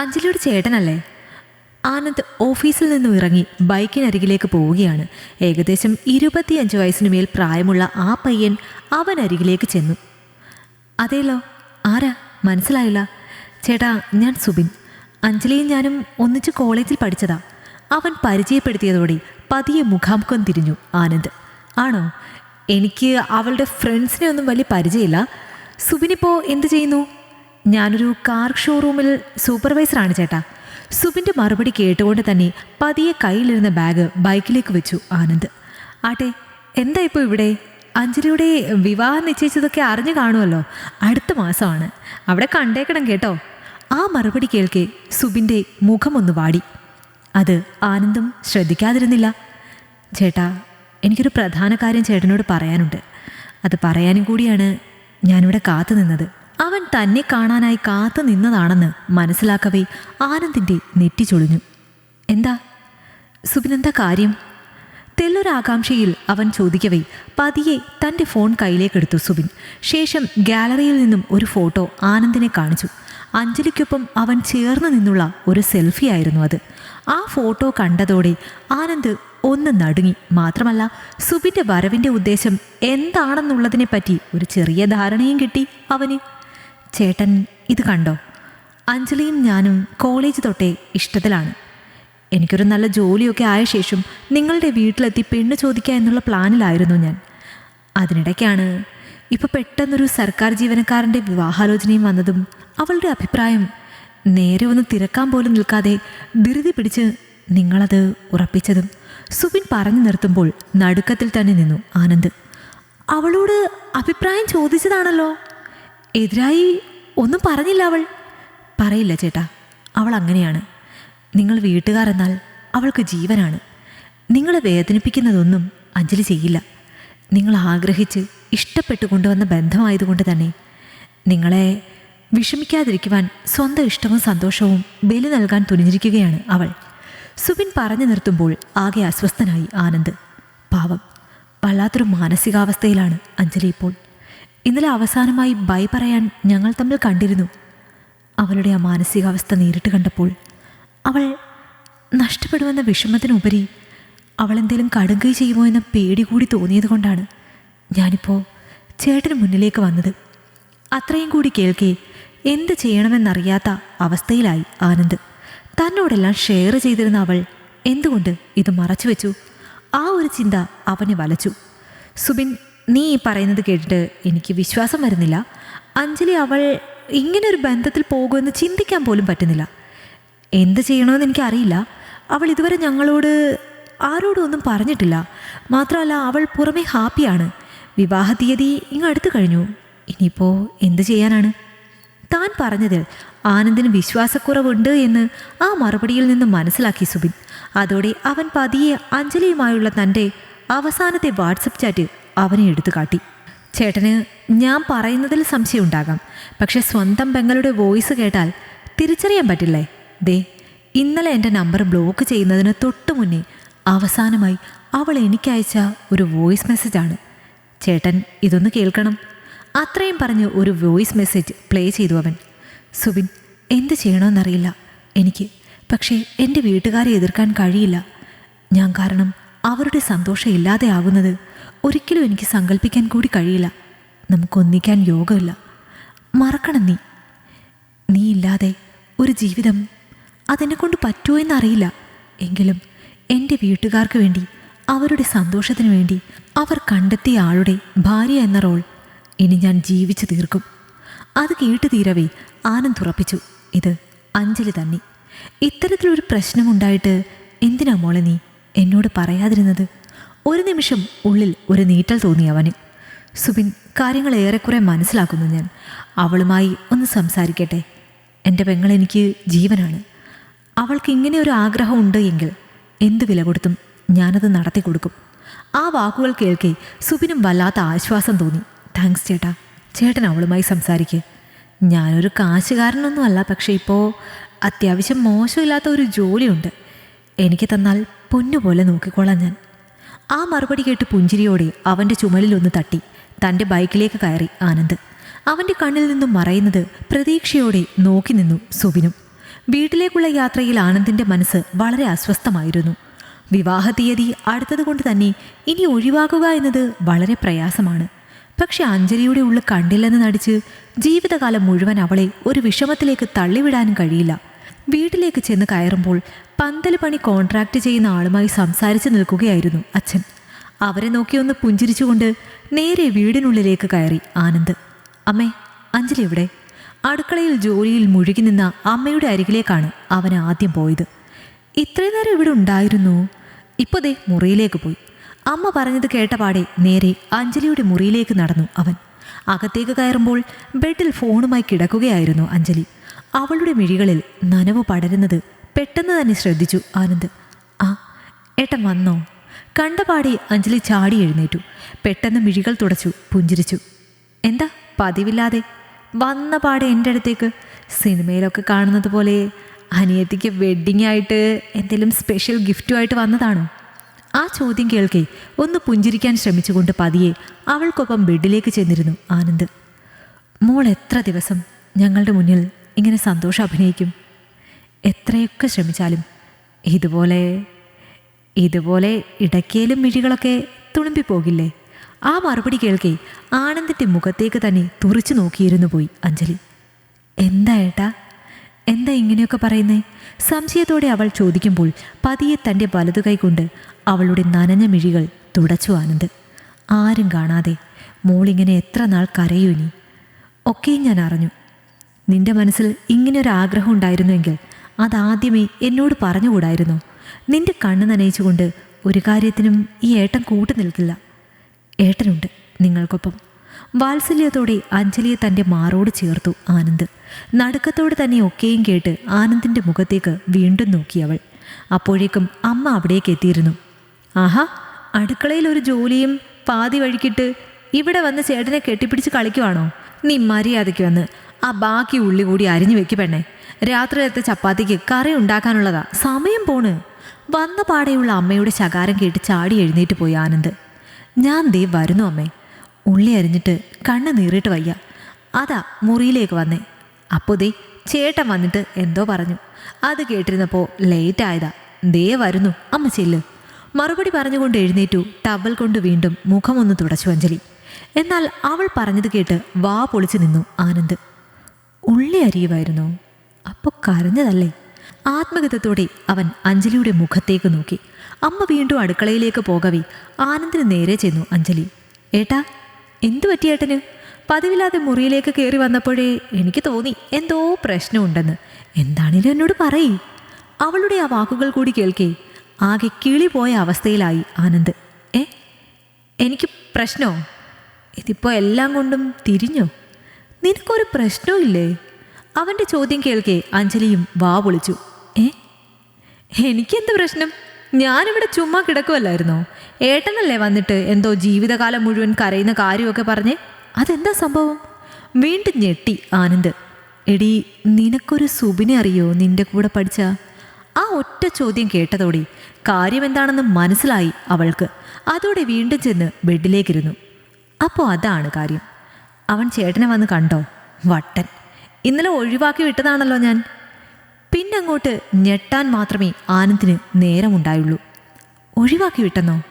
അഞ്ജലിയുടെ ചേട്ടനല്ലേ? ആനന്ദ് ഓഫീസിൽ നിന്നും ഇറങ്ങി ബൈക്കിനരികിലേക്ക് പോവുകയാണ്. ഏകദേശം ഇരുപത്തിയഞ്ച് വയസ്സിന് മേൽ പ്രായമുള്ള ആ പയ്യൻ അവൻ അവനരികിലേക്ക് ചെന്നു. അതേലോ? ആരാ? മനസ്സിലായില്ല. ചേട്ടാ ഞാൻ സുബിൻ. അഞ്ജലിയും ഞാനും ഒന്നിച്ച് കോളേജിൽ പഠിച്ചതാ. അവൻ പരിചയപ്പെടുത്തിയതോടെ പതിയെ മുഖാമുഖം തിരിഞ്ഞു ആനന്ദ്. ആണോ? എനിക്ക് അവളുടെ ഫ്രണ്ട്സിനെ ഒന്നും വലിയ പരിചയമില്ല. സുബിനിപ്പോൾ എന്ത് ചെയ്യുന്നു? ഞാനൊരു കാർ ഷോറൂമിൽ സൂപ്പർവൈസറാണ് ചേട്ടാ. സുബിന്റെ മറുപടി കേട്ടുകൊണ്ട് തന്നെ പതിയെ കയ്യിലിരുന്ന ബാഗ് ബൈക്കിലേക്ക് വെച്ചു ആനന്ദ്. ആട്ടെ എന്താ ഇപ്പോൾ ഇവിടെ? അഞ്ജലിയുടെ വിവാഹം നിശ്ചയിച്ചതൊക്കെ അറിഞ്ഞു കാണുമല്ലോ. അടുത്ത മാസമാണ്. അവിടെ കണ്ടേക്കണം കേട്ടോ. ആ മറുപടി കേൾക്കെ സുബിന്റെ മുഖമൊന്ന് വാടി. അത് ആനന്ദം ശ്രദ്ധിക്കാതിരുന്നില്ല. ചേട്ടാ എനിക്കൊരു പ്രധാന കാര്യം ചേട്ടനോട് പറയാനുണ്ട്. അത് പറയാനും കൂടിയാണ് ഞാനിവിടെ കാത്തു നിന്നത് അവൻ തന്നെ കാണാനായി കാത്തു നിന്നതാണെന്ന് മനസ്സിലാക്കവേ ആനന്ദിന്റെ നെറ്റി ചൊളിഞ്ഞു. എന്താ? സുബിനെന്താ കാര്യം? തെല്ലൊരാകാംക്ഷയിൽ അവൻ ചോദിക്കവേ പതിയെ തന്റെ ഫോൺ കയ്യിലേക്കെടുത്തു സുബിൻ. ശേഷം ഗാലറിയിൽ നിന്നും ഒരു ഫോട്ടോ ആനന്ദിനെ കാണിച്ചു. അഞ്ജലിക്കൊപ്പം അവൻ ചേർന്ന് നിന്നുള്ള ഒരു സെൽഫി ആയിരുന്നു അത്. ആ ഫോട്ടോ കണ്ടതോടെ ആനന്ദ് ഒന്ന് നടുങ്ങി. മാത്രമല്ല സുബിന്റെ വരവിന്റെ ഉദ്ദേശം എന്താണെന്നുള്ളതിനെപ്പറ്റി ഒരു ചെറിയ ധാരണയും കിട്ടി അവന്. ചേട്ടൻ ഇത് കണ്ടോ? അഞ്ജലിയും ഞാനും കോളേജ് തൊട്ടേ ഇഷ്ടത്തിലാണ്. എനിക്കൊരു നല്ല ജോലിയൊക്കെ ആയ ശേഷം നിങ്ങളുടെ വീട്ടിലെത്തി പെണ്ണ് ചോദിക്കുക എന്നുള്ള പ്ലാനിലായിരുന്നു ഞാൻ. അതിനിടയ്ക്കാണ് ഇപ്പോൾ പെട്ടെന്നൊരു സർക്കാർ ജീവനക്കാരന്റെ വിവാഹാലോചനയും വന്നതും അവളുടെ അഭിപ്രായം നേരെ ഒന്ന് തിരക്കാൻ പോലും നിൽക്കാതെ ധൃതി പിടിച്ച് നിങ്ങളത് ഉറപ്പിച്ചതും സുബിൻ പറഞ്ഞു നിർത്തുമ്പോൾ നടുക്കത്തിൽ തന്നെ നിന്നു ആനന്ദ്. അവളോട് അഭിപ്രായം ചോദിച്ചതാണല്ലോ. എതിരായി ഒന്നും പറഞ്ഞില്ല അവൾ. പറയില്ല ചേട്ടാ അവൾ അങ്ങനെയാണ്. നിങ്ങൾ വീട്ടുകാരെന്നാൽ അവൾക്ക് ജീവനാണ്. നിങ്ങളെ വേദനിപ്പിക്കുന്നതൊന്നും അഞ്ജലി ചെയ്യില്ല. നിങ്ങൾ ആഗ്രഹിച്ച് ഇഷ്ടപ്പെട്ടു കൊണ്ടുവന്ന ബന്ധമായതുകൊണ്ട് തന്നെ. നിങ്ങളെ വിഷമിക്കാതിരിക്കുവാൻ സ്വന്തം ഇഷ്ടവും സന്തോഷവും ബലി നൽകാൻ തുനിഞ്ഞിരിക്കുകയാണ് അവൾ. സുബിൻ പറഞ്ഞു നിർത്തുമ്പോൾ ആകെ അസ്വസ്ഥനായി ആനന്ദ്. പാവം വല്ലാത്തൊരു മാനസികാവസ്ഥയിലാണ് അഞ്ജലി ഇപ്പോൾ. ഇന്നലെ അവസാനമായി ബൈ പറയാൻ ഞങ്ങൾ തമ്മിൽ കണ്ടിരുന്നു. അവളുടെ ആ മാനസികാവസ്ഥ നേരിട്ട് കണ്ടപ്പോൾ അവൾ നഷ്ടപ്പെടുമെന്ന വിഷമത്തിനുപരി അവൾ എന്തെങ്കിലും കടുങ്കൈ ചെയ്യുമോ എന്ന പേടി കൂടി തോന്നിയത് കൊണ്ടാണ് ഞാനിപ്പോൾ ചേട്ടന് മുന്നിലേക്ക് വന്നത്. അത്രയും കൂടി കേൾക്കെ എന്ത് ചെയ്യണമെന്നറിയാത്ത അവസ്ഥയിലായി ആനന്ദ്. തന്നോടെല്ലാം ഷെയർ ചെയ്തിരുന്ന അവൾ എന്തുകൊണ്ട് ഇത് മറച്ചു വെച്ചു ആ ഒരു ചിന്ത അവനെ വലച്ചു. സുബിൻ നീ ഈ പറയുന്നത് കേട്ടിട്ട് എനിക്ക് വിശ്വാസം വരുന്നില്ല. അഞ്ജലി അവൾ ഇങ്ങനെ ഒരു ബന്ധത്തിൽ പോകുമെന്ന് ചിന്തിക്കാൻ പോലും പറ്റുന്നില്ല. എന്ത് ചെയ്യണമെന്ന് എനിക്കറിയില്ല. അവൾ ഇതുവരെ ഞങ്ങളോട് ആരോടും ഒന്നും പറഞ്ഞിട്ടില്ല. മാത്രമല്ല അവൾ പുറമേ ഹാപ്പിയാണ്. വിവാഹ തീയതി ഇങ്ങ് അടുത്തു കഴിഞ്ഞു. ഇനിയിപ്പോൾ എന്ത് ചെയ്യാനാണ്? താൻ പറഞ്ഞതിൽ ആനന്ദിന് വിശ്വാസക്കുറവുണ്ട് എന്ന് ആ മറുപടിയിൽ നിന്ന് മനസ്സിലാക്കി സുബിൻ. അതോടെ അവൻ പതിയെ അഞ്ജലിയുമായുള്ള തന്റെ അവസാനത്തെ വാട്സപ്പ് ചാറ്റ് അവനെ എടുത്തു കാട്ടി. ചേട്ടന് ഞാൻ പറയുന്നതിൽ സംശയമുണ്ടാകാം. പക്ഷെ സ്വന്തം പെങ്ങളുടെ വോയിസ് കേട്ടാൽ തിരിച്ചറിയാൻ പറ്റില്ലേ? ദേ ഇന്നലെ എന്റെ നമ്പർ ബ്ലോക്ക് ചെയ്യുന്നതിന് തൊട്ടു മുന്നേ അവസാനമായി അവൾ എനിക്കയച്ച ഒരു വോയിസ് മെസ്സേജാണ്. ചേട്ടൻ ഇതൊന്ന് കേൾക്കണം. അത്രയും പറഞ്ഞ് ഒരു വോയിസ് മെസ്സേജ് പ്ലേ ചെയ്തു അവൻ. സുബിൻ എന്ത് ചെയ്യണമെന്നറിയില്ല. എനിക്ക് പക്ഷേ എന്റെ വീട്ടുകാരെ എതിർക്കാൻ കഴിയില്ല. ഞാൻ കാരണം അവരുടെ സന്തോഷം ഇല്ലാതെ ആകുന്നത് ഒരിക്കലും എനിക്ക് സങ്കല്പിക്കാൻ കൂടി കഴിയില്ല. നമുക്കൊന്നിക്കാൻ യോഗമില്ല. മറക്കണം നീ. നീ ഇല്ലാതെ ഒരു ജീവിതം അതെന്നെ കൊണ്ട് പറ്റുമോ എന്നറിയില്ല. എങ്കിലും എന്റെ വീട്ടുകാർക്ക് വേണ്ടി അവരുടെ സന്തോഷത്തിന് വേണ്ടി അവർ കണ്ടെത്തിയ ആളുടെ ഭാര്യ എന്ന റോൾ ഇനി ഞാൻ ജീവിച്ചു തീർക്കും. അത് കേട്ടു തീരവേ ആനന്ദ് ഉറപ്പിച്ചു. ഇത് അഞ്ജലി തന്നെ. ഇത്തരത്തിലൊരു പ്രശ്നമുണ്ടായിട്ട് എന്തിനാ മോളെ നീ എന്നോട് പറയാതിരുന്നത്? ഒരു നിമിഷം ഉള്ളിൽ ഒരു നീറ്റൽ തോന്നി അവന്. സുബിൻ കാര്യങ്ങൾ ഏറെക്കുറെ മനസ്സിലാക്കുന്നു ഞാൻ. അവളുമായി ഒന്ന് സംസാരിക്കട്ടെ. എന്റെ പെങ്ങൾ എനിക്ക് ജീവനാണ്. അവൾക്ക് ഇങ്ങനെ ഒരു ആഗ്രഹം ഉണ്ട് എങ്കിൽ എന്ത് വില കൊടുത്തും ഞാനത് നടത്തി കൊടുക്കും. ആ വാക്കുകൾ കേൾക്കെ സുബിനും വല്ലാത്ത ആശ്വാസം തോന്നി. താങ്ക്സ് ചേട്ടാ. ചേട്ടൻ അവളുമായി സംസാരിക്കുക ഞാനൊരു കാശുകാരനൊന്നുമല്ല പക്ഷേ ഇപ്പോൾ അത്യാവശ്യം മോശമില്ലാത്ത ഒരു ജോലിയുണ്ട്. എനിക്ക് തന്നാൽ പൊന്നുപോലെ നോക്കിക്കോളാം ഞാൻ. ആ മറുപടി കേട്ട് പുഞ്ചിരിയോടെ അവന്റെ ചുമലിലൊന്ന് തട്ടി. തന്റെ ബൈക്കിലേക്ക് കയറി ആനന്ദ്. അവന്റെ കണ്ണിൽ നിന്നും മറയുന്നത് പ്രതീക്ഷയോടെ നോക്കി നിന്നു സുബിനും. വീട്ടിലേക്കുള്ള യാത്രയിൽ ആനന്ദിന്റെ മനസ്സ് വളരെ അസ്വസ്ഥമായിരുന്നു. വിവാഹ തീയതി അടുത്തതുകൊണ്ട് തന്നെ ഇനി ഒഴിവാക്കുക എന്നത് വളരെ പ്രയാസമാണ്. പക്ഷെ അഞ്ജലിയുടെ ഉള്ളിൽ കണ്ടില്ലെന്ന് നടിച്ച് ജീവിതകാലം മുഴുവൻ അവളെ ഒരു വിഷമത്തിലേക്ക് തള്ളിവിടാനും കഴിയില്ല. വീട്ടിലേക്ക് ചെന്ന് കയറുമ്പോൾ പന്തൽ പണി കോൺട്രാക്ട് ചെയ്യുന്ന ആളുമായി സംസാരിച്ച് നിൽക്കുകയായിരുന്നു അച്ഛൻ. അവരെ നോക്കി ഒന്ന് പുഞ്ചിരിച്ചുകൊണ്ട് നേരെ വീടിനുള്ളിലേക്ക് കയറി ആനന്ദ്. അമ്മേ അഞ്ജലി എവിടെ? അടുക്കളയിൽ ജോലിയിൽ മുഴുകി നിന്ന അമ്മയുടെ അരികിലേക്കാണ് അവൻ ആദ്യം പോയത്. ഇത്രയും നേരം ഇവിടെ ഉണ്ടായിരുന്നു? ഇപ്പോൾ ദേ മുറിയിലേക്ക് പോയി. അമ്മ പറഞ്ഞത് കേട്ടപാടെ നേരെ അഞ്ജലിയുടെ മുറിയിലേക്ക് നടന്നു അവൻ. അകത്തേക്ക് കയറുമ്പോൾ ബെഡിൽ ഫോണുമായി കിടക്കുകയായിരുന്നു അഞ്ജലി. അവളുടെ മിഴികളിൽ നനവ് പടരുന്നത് പെട്ടെന്ന് തന്നെ ശ്രദ്ധിച്ചു ആനന്ദ്. ആ ഏട്ടൻ വന്നോ? കണ്ടപാടി അഞ്ജലി ചാടി എഴുന്നേറ്റു. പെട്ടെന്ന് മിഴികൾ തുടച്ചു പുഞ്ചിരിച്ചു. എന്താ പതിവില്ലാതെ? വന്ന പാടെ എന്റെ അടുത്തേക്ക്? സിനിമയിലൊക്കെ കാണുന്നത് പോലെ അനിയത്തിക്ക് വെഡ്ഡിംഗ് ആയിട്ട് എന്തെങ്കിലും സ്പെഷ്യൽ ഗിഫ്റ്റുമായിട്ട് വന്നതാണോ? ആ ചോദ്യം കേൾക്കെ ഒന്ന് പുഞ്ചിരിക്കാൻ ശ്രമിച്ചുകൊണ്ട് പതിയെ അവൾക്കൊപ്പം ബെഡിലേക്ക് ചെന്നിരുന്നു ആനന്ദ്. മോൾ എത്ര ദിവസം ഞങ്ങളുടെ മുന്നിൽ ഇങ്ങനെ സന്തോഷം അഭിനയിക്കും. എത്രയൊക്കെ ശ്രമിച്ചാലും ഇതുപോലെ ഇതുപോലെ ഇടയ്ക്കേലും മിഴികളൊക്കെ തുളുമ്പിപ്പോകില്ലേ? ആ മറുപടി കേൾക്കെ ആനന്ദിന്റെ മുഖത്തേക്ക് തന്നെ തുറിച്ചു നോക്കിയിരുന്നു പോയി അഞ്ജലി. എന്താ ഏട്ടാ? എന്താ ഇങ്ങനെയൊക്കെ പറയുന്നേ? സംശയത്തോടെ അവൾ ചോദിക്കുമ്പോൾ പതിയെ തന്റെ വലതുകൈ കൊണ്ട് അവളുടെ നനഞ്ഞ മിഴികൾ തുടച്ചു ആനന്ദ്. ആരും കാണാതെ മോളിങ്ങനെ എത്ര നാൾ കരയൂ ഇനി ഒക്കെയും ഞാൻ അറിഞ്ഞു. നിന്റെ മനസ്സിൽ ഇങ്ങനെ ഒരു ആഗ്രഹം ഉണ്ടായിരുന്നുവെങ്കിൽ അതാദ്യമേ എന്നോട് പറഞ്ഞുകൂടായിരുന്നു. നിന്റെ കണ്ണ് നനയിച്ചുകൊണ്ട് ഒരു കാര്യത്തിനും ഈ ഏട്ടൻ കൂട്ടു നിൽക്കില്ല. ഏട്ടനുണ്ട് നിങ്ങൾക്കൊപ്പം. വാത്സല്യത്തോടെ അഞ്ജലിയെ തന്റെ മാറോട് ചേർത്തു ആനന്ദ്. നടുക്കത്തോടെ തന്നെ ഒക്കെയും കേട്ട് ആനന്ദിന്റെ മുഖത്തേക്ക് വീണ്ടും നോക്കി അവൾ. അപ്പോഴേക്കും അമ്മ അവിടേക്ക് എത്തിയിരുന്നു. ആഹാ അടുക്കളയിൽ ഒരു ജോലിയും പാതി വഴിക്കിട്ട് ഇവിടെ വന്ന് ചേട്ടനെ കെട്ടിപ്പിടിച്ച് കളിക്കുവാണോ? നീ മര്യാദയ്ക്ക് വന്ന് ആ ബാക്കി ഉള്ളി കൂടി അരിഞ്ഞു വെക്ക് പെണ്ണേ. രാത്രിയിലത്തെ ചപ്പാത്തിക്ക് കറി ഉണ്ടാക്കാനുള്ളതാ. സമയം പോണ്. വന്ന പാടെയുള്ള അമ്മയുടെ ശകാരം കേട്ട് ചാടി എഴുന്നേറ്റ് പോയി ആനന്ദ്. ഞാൻ ദേ വരുന്നു അമ്മേ. ഉള്ളി അരിഞ്ഞിട്ട് കണ്ണ് നീറിയിട്ട് വയ്യ. അതാ മുറിയിലേക്ക് വന്നേ. അപ്പോൾ ദേ ചേട്ടൻ വന്നിട്ട് എന്തോ പറഞ്ഞു. അത് കേട്ടിരുന്നപ്പോൾ ലേറ്റ് ആയതാ. ദേ വരുന്നു. അമ്മ ചെല്ല്. മറുപടി പറഞ്ഞുകൊണ്ട് എഴുന്നേറ്റു. ടവൽ കൊണ്ട് വീണ്ടും മുഖമൊന്ന് തുടച്ചു അഞ്ജലി. എന്നാൽ അവൾ പറഞ്ഞത് കേട്ട് വാ പൊളിച്ചു നിന്നു ആനന്ദ്. ഉള്ളി അരിയുമായിരുന്നു അപ്പോൾ കരഞ്ഞതല്ലേ? ആത്മഗതത്തോടെ അവൻ അഞ്ജലിയുടെ മുഖത്തേക്ക് നോക്കി. അമ്മ വീണ്ടും അടുക്കളയിലേക്ക് പോകവേ ആനന്ദിന് നേരെ ചെന്നു അഞ്ജലി. ഏട്ടാ എന്തു പറ്റിയേട്ടന് പതിവില്ലാതെ മുറിയിലേക്ക് കയറി വന്നപ്പോഴേ എനിക്ക് തോന്നി എന്തോ പ്രശ്നമുണ്ടെന്ന്. എന്താണേലും എന്നോട് പറയേ. അവളുടെ ആ വാക്കുകൾ കൂടി കേൾക്കേ ആകെ കിളി പോയ അവസ്ഥയിലായി ആനന്ദ്. ഏ എനിക്ക് പ്രശ്നമോ ഇതിപ്പോൾ എല്ലാം കൊണ്ടും തിരിഞ്ഞോ? നിനക്കൊരു പ്രശ്നമില്ലേ അവന്റെ ചോദ്യം കേൾക്കെ അഞ്ജലിയും വാ പൊളിച്ചു ഏ? എനിക്കെന്ത് പ്രശ്നം? ഞാനിവിടെ ചുമ്മാ കിടക്കുമല്ലായിരുന്നോ ഏട്ടനല്ലേ വന്നിട്ട് എന്തോ ജീവിതകാലം മുഴുവൻ കരയുന്ന കാര്യമൊക്കെ പറഞ്ഞേ? അതെന്താ സംഭവം? വീണ്ടും ഞെട്ടി ആനന്ദ്. എടി നിനക്കൊരു സുബിനെ അറിയോ നിന്റെ കൂടെ പഠിച്ച? ആ ഒറ്റ ചോദ്യം കേട്ടതോടെ കാര്യമെന്താണെന്ന് മനസ്സിലായി അവൾക്ക്. അതോടെ വീണ്ടും ചെന്ന് ബെഡിലേക്കിരുന്നു. അപ്പോൾ അതാണ് കാര്യം. അവൻ ചേട്ടനെ വന്ന് കണ്ടോ? വട്ടൻ. ഇന്നലെ ഒഴിവാക്കി വിട്ടതാണല്ലോ ഞാൻ. പിന്നെ അങ്ങോട്ട് ഞെട്ടാൻ മാത്രമേ ആനന്ദിന് നേരമുണ്ടായുള്ളൂ. ഒഴിവാക്കി വിട്ടെന്നോ?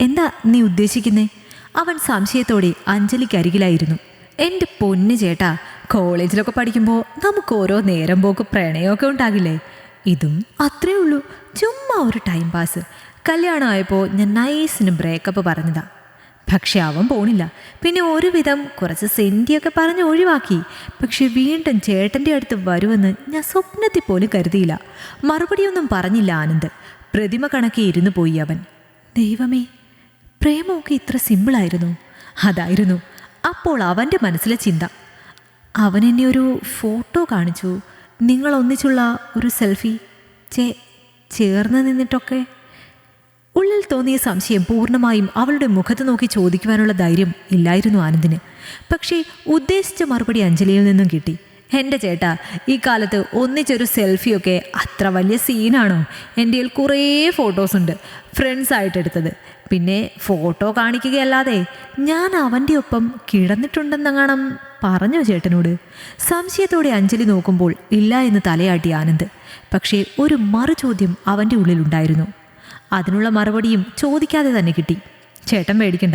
എന്താ നീ ഉദ്ദേശിക്കുന്നേ? അവൻ സംശയത്തോടെ അഞ്ജലിക്ക് അരികിലായിരുന്നു എന്റെ പൊന്നു ചേട്ടാ കോളേജിലൊക്കെ പഠിക്കുമ്പോൾ നമുക്ക് ഓരോ നേരം പോക്ക് പ്രണയമൊക്കെ ഉണ്ടാകില്ലേ? ഇതും അത്രയേ ഉള്ളൂ. ചുമ്മാ ഒരു ടൈം പാസ് കല്യാണമായപ്പോൾ ഞാൻ നൈസിന് ബ്രേക്കപ്പ് പറഞ്ഞതാ. പക്ഷെ അവൻ പോണില്ല. പിന്നെ ഒരുവിധം കുറച്ച് സെന്റിയൊക്കെ പറഞ്ഞ് ഒഴിവാക്കി. പക്ഷെ വീണ്ടും ചേട്ടന്റെ അടുത്ത് വരുമെന്ന് ഞാൻ സ്വപ്നത്തിൽ പോലും കരുതിയില്ല. മറുപടിയൊന്നും പറഞ്ഞില്ല ആനന്ദ്. പ്രതിമ കണക്കി ഇരുന്നു പോയി അവൻ. ദൈവമേ പ്രേമമൊക്കെ ഇത്ര സിമ്പിളായിരുന്നു. അതായിരുന്നു അപ്പോൾ അവന്റെ മനസ്സിലെ ചിന്ത. അവൻ എന്നെ ഒരു ഫോട്ടോ കാണിച്ചു. നിങ്ങളൊന്നിച്ചുള്ള ഒരു സെൽഫി. ചേ ചേർന്ന് നിന്നിട്ടൊക്കെ. ഉള്ളിൽ തോന്നിയ സംശയം പൂർണമായും അവളുടെ മുഖത്ത് നോക്കി ചോദിക്കുവാനുള്ള ധൈര്യം ഇല്ലായിരുന്നു ആനന്ദിന്. പക്ഷേ ഉദ്ദേശിച്ച മറുപടി അഞ്ജലിയിൽ നിന്നും കിട്ടി. എന്റെ ചേട്ടാ ഈ കാലത്ത് ഒന്നിച്ചൊരു സെൽഫിയൊക്കെ അത്ര വലിയ സീനാണോ? എന്റെ കുറേ ഫോട്ടോസ് ഉണ്ട് ഫ്രണ്ട്സ് ആയിട്ട് എടുത്തത്. പിന്നെ ഫോട്ടോ കാണിക്കുകയല്ലാതെ ഞാൻ അവന്റെ ഒപ്പം കിടന്നിട്ടുണ്ടെന്നെങ്ങാണം പറഞ്ഞു ചേട്ടനോട്. സംശയത്തോടെ അഞ്ജലി നോക്കുമ്പോൾ ഇല്ല എന്ന് തലയാട്ടി ആനന്ദ്. പക്ഷേ ഒരു മറു ചോദ്യം അവന്റെ ഉള്ളിലുണ്ടായിരുന്നു. അതിനുള്ള മറുപടിയും ചോദിക്കാതെ തന്നെ കിട്ടി. ചേട്ടൻ പേടിക്കണ്ട.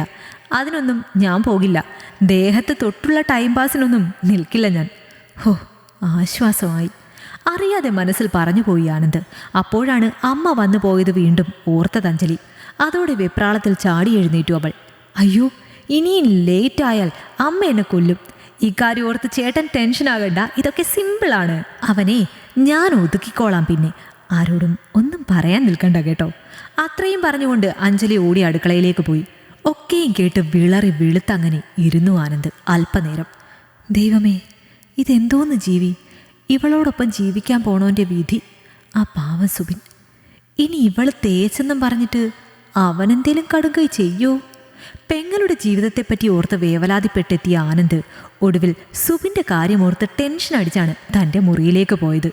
അതിനൊന്നും ഞാൻ പോകില്ല. ദേഹത്ത് തൊട്ടുള്ള ടൈം പാസിനൊന്നും നിൽക്കില്ല ഞാൻ. ഹോ ആശ്വാസമായി. അറിയാതെ മനസ്സിൽ പറഞ്ഞു പോയി ആനന്ദ്. അപ്പോഴാണ് അമ്മ വന്നു പോയത് വീണ്ടും ഓർത്തത് അഞ്ജലി. അതോടെ വെപ്രാളത്തിൽ ചാടി എഴുന്നേറ്റു അവൾ. അയ്യോ ഇനിയും ലേറ്റ് ആയാൽ അമ്മ എന്നെ കൊല്ലും. ഇക്കാര്യം ഓർത്ത് ചേട്ടൻ ടെൻഷൻ ആകണ്ട. ഇതൊക്കെ സിമ്പിളാണ് അവനെ ഞാൻ ഒതുക്കിക്കോളാം പിന്നെ. ആരോടും ഒന്നും പറയാൻ നിൽക്കണ്ട കേട്ടോ. അത്രയും പറഞ്ഞുകൊണ്ട് അഞ്ജലി ഓടി അടുക്കളയിലേക്ക് പോയി. ഒക്കെയും കേട്ട് വിളറി വെളുത്തങ്ങനെ ഇരുന്നു ആനന്ദ് അല്പനേരം. ദൈവമേ ഇതെന്തോന്ന് ജീവി? ഇവളോടൊപ്പം ജീവിക്കാൻ പോണോന്റെ വിധി? ആ പാവം സുബിൻ. ഇനി ഇവൾ തേച്ചെന്നും പറഞ്ഞിട്ട് അവനെന്തേലും കടുകൈ ചെയ്യോ? പെങ്ങളുടെ ജീവിതത്തെപ്പറ്റി ഓർത്ത് വേവലാതിപ്പെട്ടെത്തിയ ആനന്ദ് ഒടുവിൽ സുബിന്റെ കാര്യമോർത്ത് ടെൻഷൻ അടിച്ചാണ് തന്റെ മുറിയിലേക്ക് പോയത്.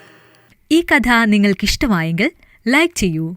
ഈ കഥ നിങ്ങൾക്കിഷ്ടമായെങ്കിൽ ലൈക്ക് ചെയ്യൂ